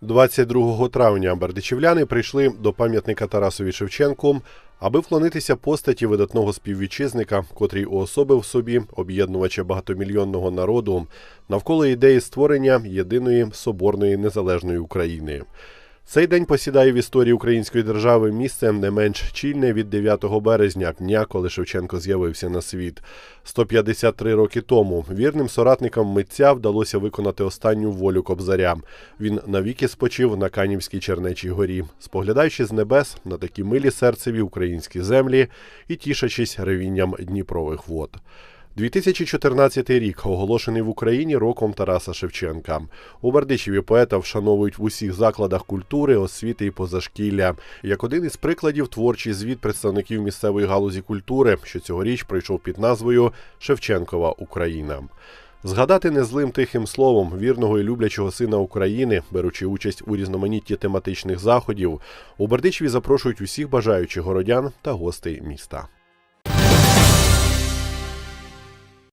22 травня бердичівляни прийшли до пам'ятника Тарасові Шевченку, аби вклонитися постаті видатного співвітчизника, котрий уособив собі об'єднувача багатомільйонного народу навколо ідеї створення єдиної соборної незалежної України. Цей день посідає в історії української держави місце не менш чільне від 9 березня, дня, коли Шевченко з'явився на світ. 153 роки тому вірним соратникам митця вдалося виконати останню волю кобзаря. Він навіки спочив на Канівській Чернечій горі, споглядаючи з небес на такі милі серцеві українські землі і тішачись ревінням Дніпрових вод. 2014 рік оголошений в Україні роком Тараса Шевченка. У Бердичеві поета вшановують в усіх закладах культури, освіти і позашкілля. Як один із прикладів творчий звіт представників місцевої галузі культури, що цьогоріч пройшов під назвою Шевченкова Україна. Згадати незлим тихим словом вірного і люблячого сина України, беручи участь у різноманітті тематичних заходів, у Бердичеві запрошують усіх бажаючих городян та гостей міста.